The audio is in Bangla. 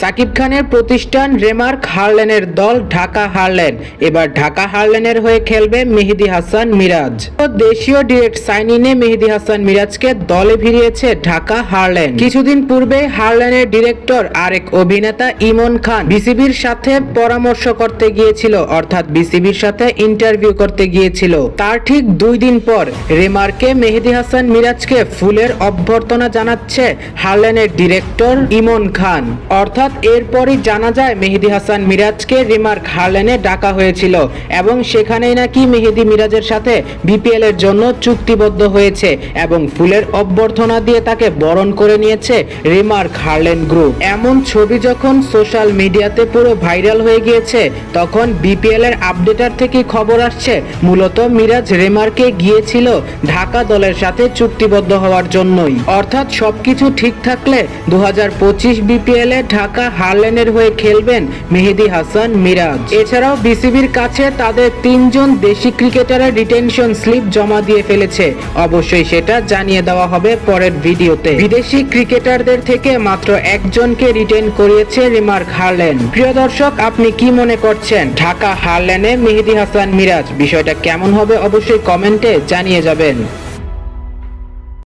সাকিব খানের প্রতিষ্ঠান রেমার্ক হারলেনের দল ঢাকা হারলেন। এবার ঢাকা হারলেনের হয়ে খেলবে মেহেদি হাসান মিরাজ। দেশীয় ডিরেক্ট সাইন ইনে মেহেদি হাসান মিরাজকে দলে ভিড়িয়েছে ঢাকা হারলেন। কিছুদিন পূর্বে হারলেনের ডিরেক্টর আরেক অভিনেতা ইমন খান বিসিবির সাথে পরামর্শ করতে গিয়েছিল, অর্থাৎ বিসিবির সাথে ইন্টারভিউ করতে গিয়েছিল। তার ঠিক দুই দিন পর রেমার্কে মেহেদি হাসান মিরাজকে ফুলের অভ্যর্থনা জানাচ্ছে হারলেনের ডিরেক্টর ইমন খান। অর্থাৎ এরপরই জানা যায় মেহেদি হাসান মিরাজকে রিমার্ক হারলেনে ডাকা হয়েছিল এবং সেখানেই নাকি মেহেদি মিরাজের সাথে বিপিএল এর জন্য চুক্তিবদ্ধ হয়েছে এবং ফুলের অভ্যর্থনা দিয়ে তাকে বরণ করে নিয়েছে রিমার্ক হারলেন গ্রুপ। এমন ছবি যখন সোশ্যাল মিডিয়াতে পুরো ভাইরাল হয়ে গিয়েছে, তখন বিপিএল এর আপডেটার থেকে খবর আসছে, মূলত মিরাজ রেমার্কে গিয়েছিল ঢাকা দলের সাথে চুক্তিবদ্ধ হওয়ার জন্যই। অর্থাৎ সবকিছু ঠিক থাকলে দু হাজার পঁচিশ বিপিএল এ ঢাকা হারলেনের হয়ে খেলবেন মেহেদি হাসান, মিরাজ। এছাড়াও বিসিবির কাছে তাদের তিনজন দেশি ক্রিকেটারের রিটেনশন স্লিপ জমা দিয়ে ফেলেছে। অবশ্যই সেটা জানিয়ে দেওয়া হবে পরের ভিডিওতে। বিদেশি ক্রিকেটারদের থেকে মাত্র একজনকে রিটেন করিয়েছে রিমার্ক হারলেন। প্রিয় দর্শক, আপনি কি মনে করছেন? ঢাকা হারলেনে মেহেদি হাসান, মিরাজ, বিষয়টা কেমন হবে অবশ্যই কমেন্টে জানিয়ে যাবেন।